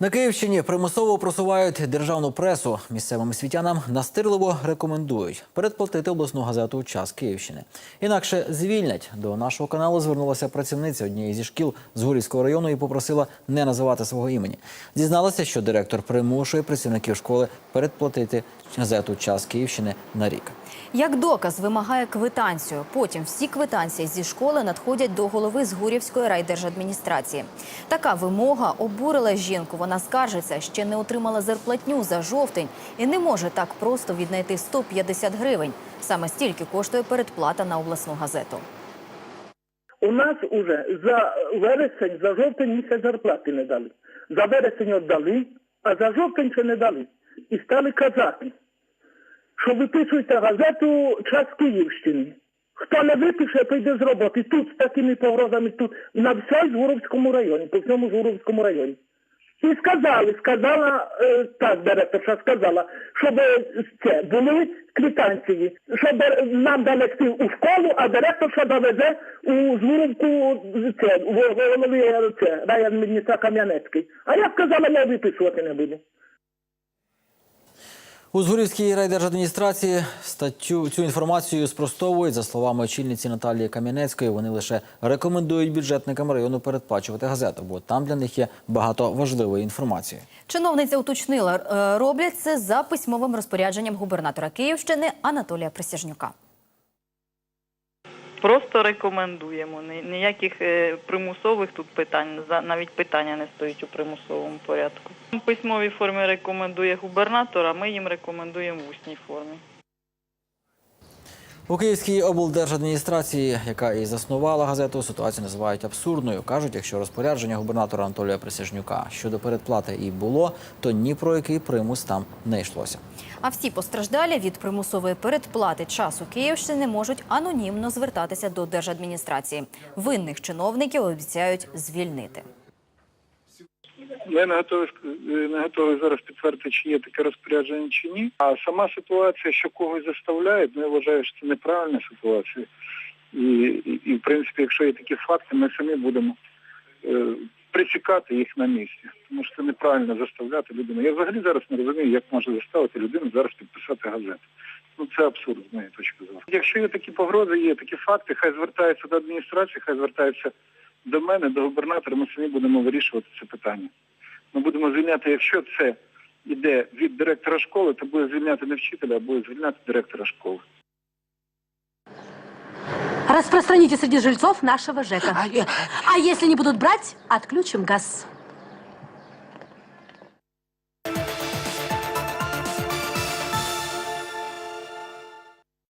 На Київщині примусово просувають державну пресу. Місцевим світянам настирливо рекомендують передплатити обласну газету Час Київщини. Інакше звільнять. До нашого каналу звернулася працівниця однієї зі шкіл з Гурівського району і попросила не називати свого імені. Дізналася, що директор примушує працівників школи передплатити газету Час Київщини на рік. Як доказ вимагає квитанцію. Потім всі квитанції зі школи надходять до голови Згурівської райдержадміністрації. Така вимога обурила жінку. Вона скаржиться, ще не отримала зарплатню за жовтень і не може так просто віднайти 150 гривень. Саме стільки коштує передплата на обласну газету. У нас уже за вересень, за жовтень місяць зарплати не дали. За вересень віддали, а за жовтень ще не дали. І стали казати, що виписуйте газету час Київщини. Хто не випише, прийде з роботи. Тут з такими погрозами, тут на всій Жгуровському районі, по всьому Жгуровському районі. І сказали, сказала, е, так, директорша сказала, щоб це були квитанції, щоб нам довести у школу, а директорша довезе у зворубку це, в голові е, це, райадміністра Кам'янецький. А я сказала, я виписувати не буду. У Згурівській райдержадміністрації статтю цю інформацію спростовують за словами очільниці Наталії Кам'янецької. Вони лише рекомендують бюджетникам району передплачувати газету, бо там для них є багато важливої інформації. Чиновниця уточнила, е, роблять це за письмовим розпорядженням губернатора Київщини Анатолія Присяжнюка. Просто рекомендуємо. Ніяких е, примусових тут питань, навіть питання не стоїть у примусовому порядку. В письмовій формі рекомендує губернатор, а ми їм рекомендуємо в усній формі. У Київській облдержадміністрації, яка і заснувала газету, ситуацію називають абсурдною. кажуть, якщо розпорядження губернатора Анатолія Присяжнюка щодо передплати і було, то ні про який примус там не йшлося. А всі постраждалі від примусової передплати часу Київщини можуть анонімно звертатися до держадміністрації. Винних чиновників обіцяють звільнити. Я не готовий ск- не готовий зараз підтвердити, чи є таке розпорядження чи ні. А сама ситуація, що когось заставляють, ну я вважаю, що це неправильна ситуація. І, і, і в принципі, якщо є такі факти, ми самі будемо е, присікати їх на місці. Тому що це неправильно заставляти людину. Я взагалі зараз не розумію, як може заставити людину зараз підписати газету. Ну це абсурд з моєї точки зору. Якщо є такі погрози, є такі факти, хай звертаються до адміністрації, хай звертаються до мене, до губернатора. Ми самі будемо вирішувати це питання. Ми будемо звільняти, якщо це йде від директора школи, то буде звільняти не вчителя, а буде звільняти директора школи. Распространите среди жильцов нашего ЖЭКа. А если не будут брать, отключим газ.